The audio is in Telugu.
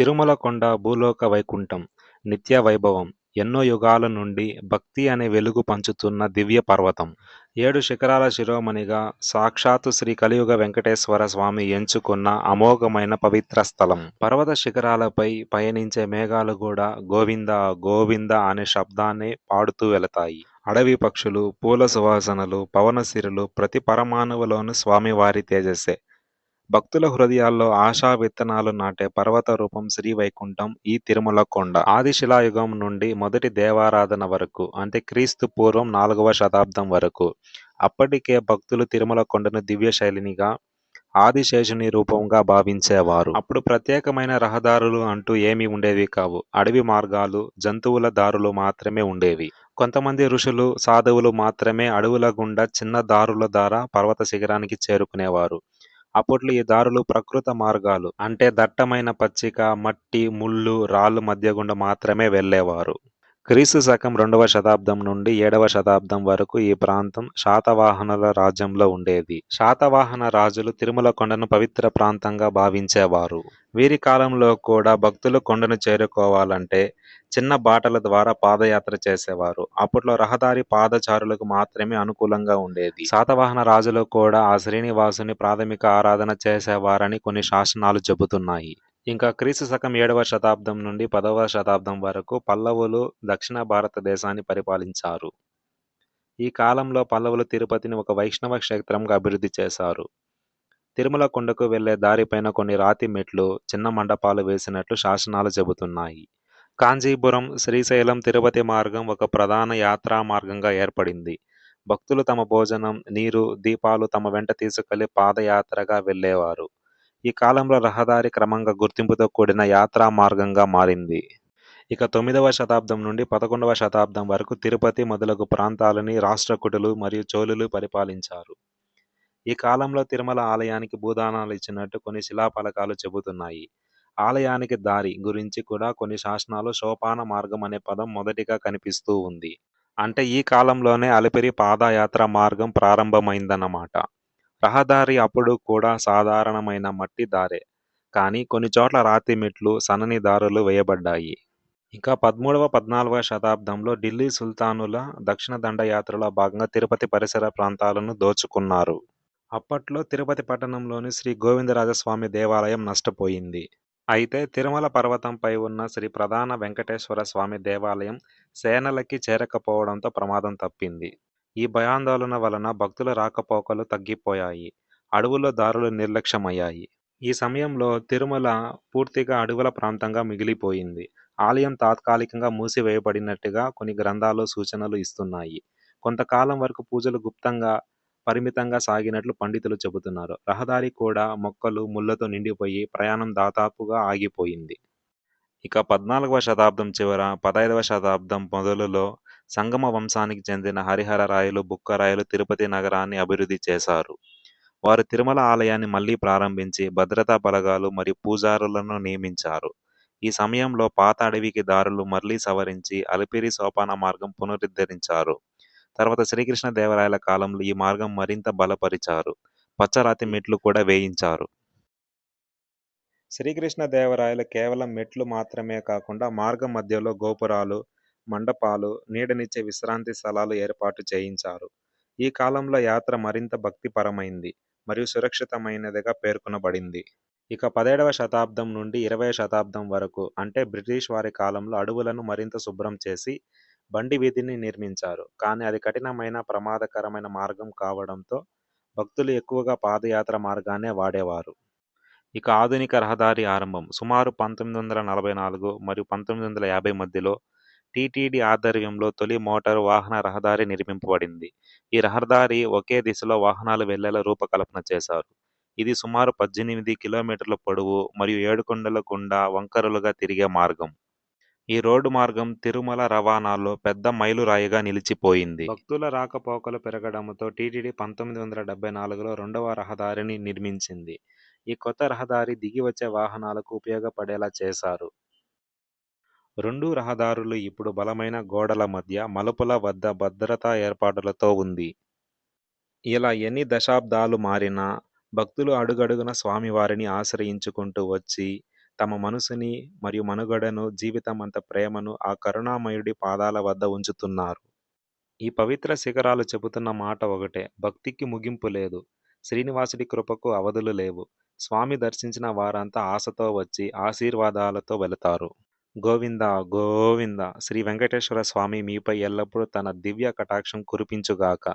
తిరుమల కొండ భూలోక వైకుంఠం, నిత్య వైభవం, ఎన్నో యుగాల నుండి భక్తి అనే వెలుగు పంచుతున్న దివ్య పర్వతం. ఏడు శిఖరాల శిరోమణిగా సాక్షాత్తు శ్రీ కలియుగ వెంకటేశ్వర స్వామి ఎంచుకున్న అమోఘమైన పవిత్ర స్థలం. పర్వత శిఖరాలపై పయనించే మేఘాలు కూడా గోవింద గోవింద అనే శబ్దాన్ని పాడుతూ వెళతాయి. అడవి పక్షులు, పూల సువాసనలు, పవనసిరులు ప్రతి పరమాణువులోనూ స్వామివారి తేజస్సే. భక్తుల హృదయాల్లో ఆశా విత్తనాలు నాటే పర్వత రూపం శ్రీ వైకుంఠం ఈ తిరుమల కొండ. ఆది శిలాయుగం నుండి మొదటి దేవారాధన వరకు అంటే క్రీస్తు పూర్వం నాలుగవ శతాబ్దం వరకు అప్పటికే భక్తులు తిరుమల కొండను దివ్య శైలినిగా ఆదిశేషుని రూపంగా భావించేవారు. అప్పుడు ప్రత్యేకమైన రహదారులు అంటూ ఏమీ ఉండేవి కావు. అడవి మార్గాలు, జంతువుల దారులు మాత్రమే ఉండేవి. కొంతమంది ఋషులు, సాధువులు మాత్రమే అడవుల గుండా చిన్న దారుల ద్వారా పర్వత శిఖరానికి చేరుకునేవారు. అప్పట్లో ఈ దారులు ప్రకృత మార్గాలు అంటే దట్టమైన పచ్చిక, మట్టి, ముళ్ళు, రాళ్ళు మధ్య గుండా మాత్రమే వెళ్ళేవారు. క్రీస్తు శకం రెండవ శతాబ్దం నుండి ఏడవ శతాబ్దం వరకు ఈ ప్రాంతం శాతవాహనుల రాజ్యంలో ఉండేది. శాతవాహన రాజులు తిరుమల కొండను పవిత్ర ప్రాంతంగా భావించేవారు. వీరి కాలంలో కూడా భక్తులు కొండను చేరుకోవాలంటే చిన్న బాటల ద్వారా పాదయాత్ర చేసేవారు. అప్పట్లో రహదారి పాదచారులకు మాత్రమే అనుకూలంగా ఉండేది. శాతవాహన రాజులు కూడా ఆ శ్రీనివాసుని ప్రాథమిక ఆరాధన చేసేవారని కొన్ని శాసనాలు చెబుతున్నాయి. ఇంకా క్రీస్తు శకం ఏడవ శతాబ్దం నుండి పదవ శతాబ్దం వరకు పల్లవులు దక్షిణ భారతదేశాన్ని పరిపాలించారు. ఈ కాలంలో పల్లవులు తిరుపతిని ఒక వైష్ణవ క్షేత్రంగా అభివృద్ధి చేశారు. తిరుమల కొండకు వెళ్ళే దారిపైన కొన్ని రాతి మెట్లు, చిన్న మండపాలు వేసినట్లు శాసనాలు చెబుతున్నాయి. కాంచీపురం, శ్రీశైలం, తిరుపతి మార్గం ఒక ప్రధాన యాత్రా మార్గంగా ఏర్పడింది. భక్తులు తమ భోజనం, నీరు, దీపాలు తమ వెంట తీసుకెళ్ళి పాదయాత్రగా వెళ్ళేవారు ఈ కాలంలో రహదారి క్రమంగా గుర్తింపుతో కూడిన యాత్రా మార్గంగా మారింది. ఇక తొమ్మిదవ శతాబ్దం నుండి పదకొండవ శతాబ్దం వరకు తిరుపతి మొదలగు ప్రాంతాలని రాష్ట్రకుటులు మరియు చోళులు పరిపాలించారు. ఈ కాలంలో తిరుమల ఆలయానికి భూదానాలు ఇచ్చినట్టు కొన్ని శిలాఫలకాలు చెబుతున్నాయి. ఆలయానికి దారి గురించి కూడా కొన్ని శాసనాలు సోపాన మార్గం అనే పదం మొదటిగా కనిపిస్తూ ఉంది. అంటే ఈ కాలంలోనే అలిపిరి పాదయాత్ర మార్గం ప్రారంభమైందన్నమాట. రహదారి అప్పుడు కూడా సాధారణమైన మట్టి దారే. కానీ కొన్ని చోట్ల రాతి మెట్లు, సన్నని దారులు వేయబడ్డాయి. ఇక పదమూడవ, పద్నాలుగవ శతాబ్దంలో ఢిల్లీ సుల్తానుల దక్షిణ దండయాత్రలో భాగంగా తిరుపతి పరిసర ప్రాంతాలను దోచుకున్నారు. అప్పట్లో తిరుపతి పట్టణంలోని శ్రీ గోవిందరాజస్వామి దేవాలయం నష్టపోయింది. అయితే తిరుమల పర్వతంపై ఉన్న శ్రీ ప్రధాన వెంకటేశ్వర స్వామి దేవాలయం సేనలకి చేరకపోవడంతో ప్రమాదం తప్పింది. ఈ భయాందోళన వలన భక్తుల రాకపోకలు తగ్గిపోయాయి. అడవుల్లో దారులు నిర్లక్ష్యమయ్యాయి. ఈ సమయంలో తిరుమల పూర్తిగా అడవుల ప్రాంతంగా మిగిలిపోయింది. ఆలయం తాత్కాలికంగా మూసివేయబడినట్టుగా కొన్ని గ్రంథాలు సూచనలు ఇస్తున్నాయి. కొంతకాలం వరకు పూజలు గుప్తంగా, పరిమితంగా సాగినట్లు పండితులు చెబుతున్నారు. రహదారి కూడా మొక్కలు, ముళ్ళతో నిండిపోయి ప్రయాణం దాదాపుగా ఆగిపోయింది. ఇక పద్నాలుగవ శతాబ్దం చివర, పదహైదవ శతాబ్దం మొదలులో సంగమ వంశానికి చెందిన హరిహర రాయలు, బుక్క రాయలు తిరుపతి నగరాన్ని అభివృద్ధి చేశారు. వారు తిరుమల ఆలయాన్ని మళ్ళీ ప్రారంభించి భద్రతా బలగాలు మరియు పూజారులను నియమించారు. ఈ సమయంలో పాత అడవికి దారులు మళ్ళీ సవరించి అలిపిరి సోపాన మార్గం పునరుద్ధరించారు. తర్వాత శ్రీకృష్ణ దేవరాయల కాలంలో ఈ మార్గం మరింత బలపరిచారు. పచ్చరాతి మెట్లు కూడా వేయించారు. శ్రీకృష్ణ దేవరాయలు కేవలం మెట్లు మాత్రమే కాకుండా మార్గం మధ్యలో గోపురాలు, మండపాలు, నీడనిచ్చే విశ్రాంతి స్థలాలు ఏర్పాటు చేయించారు. ఈ కాలంలో యాత్ర మరింత భక్తిపరమైంది మరియు సురక్షితమైనదిగా పేర్కొనబడింది. ఇక పదేడవ శతాబ్దం నుండి ఇరవై శతాబ్దం వరకు అంటే బ్రిటిష్ వారి కాలంలో అడవులను మరింత శుభ్రం చేసి బండి వీధిని నిర్మించారు. కానీ అది కఠినమైన, ప్రమాదకరమైన మార్గం కావడంతో భక్తులు ఎక్కువగా పాదయాత్ర మార్గాన్నే వాడేవారు. ఇక ఆధునిక రహదారి ఆరంభం సుమారు పంతొమ్మిది వందల నలభై నాలుగు మరియు పంతొమ్మిది వందల యాభై మధ్యలో టీటీడీ ఆధ్వర్యంలో తొలి మోటారు వాహన రహదారి నిర్మింపబడింది. ఈ రహదారి ఒకే దిశలో వాహనాలు వెళ్ళేలా రూపకల్పన చేశారు. ఇది సుమారు పద్దెనిమిది కిలోమీటర్ల పొడవు మరియు ఏడుకొండల గుండా వంకరలుగా తిరిగే మార్గం. ఈ రోడ్డు మార్గం తిరుమల రవాణాలో పెద్ద మైలురాయిగా నిలిచిపోయింది. భక్తుల రాకపోకలు పెరగడంతో టీటీడీ పంతొమ్మిది వందల డెబ్బై నాలుగులో రెండవ రహదారిని నిర్మించింది. ఈ కొత్త రహదారి దిగి వచ్చే వాహనాలకు ఉపయోగపడేలా చేశారు. రెండు రహదారులు ఇప్పుడు బలమైన గోడల మధ్య, మలుపుల వద్ద భద్రతా ఏర్పాట్లతో ఉంది. ఇలా ఎన్ని దశాబ్దాలు మారినా భక్తులు అడుగడుగున స్వామివారిని ఆశ్రయించుకుంటూ వచ్చి తమ మనసుని మరియు మనుగడను జీవితమంత ప్రేమను ఆ కరుణామయుడి పాదాల వద్ద ఉంచుతున్నారు. ఈ పవిత్ర శిఖరాలు చెబుతున్న మాట ఒకటే భక్తికి ముగింపు లేదు శ్రీనివాసుడి కృపకు అవధులు లేవు. స్వామి దర్శించిన వారంతా ఆశతో వచ్చి ఆశీర్వాదాలతో వెళతారు. గోవింద గోవింద. శ్రీ వెంకటేశ్వర స్వామి మీపై ఎల్లప్పుడూ తన దివ్య కటాక్షం కురిపించుగాక.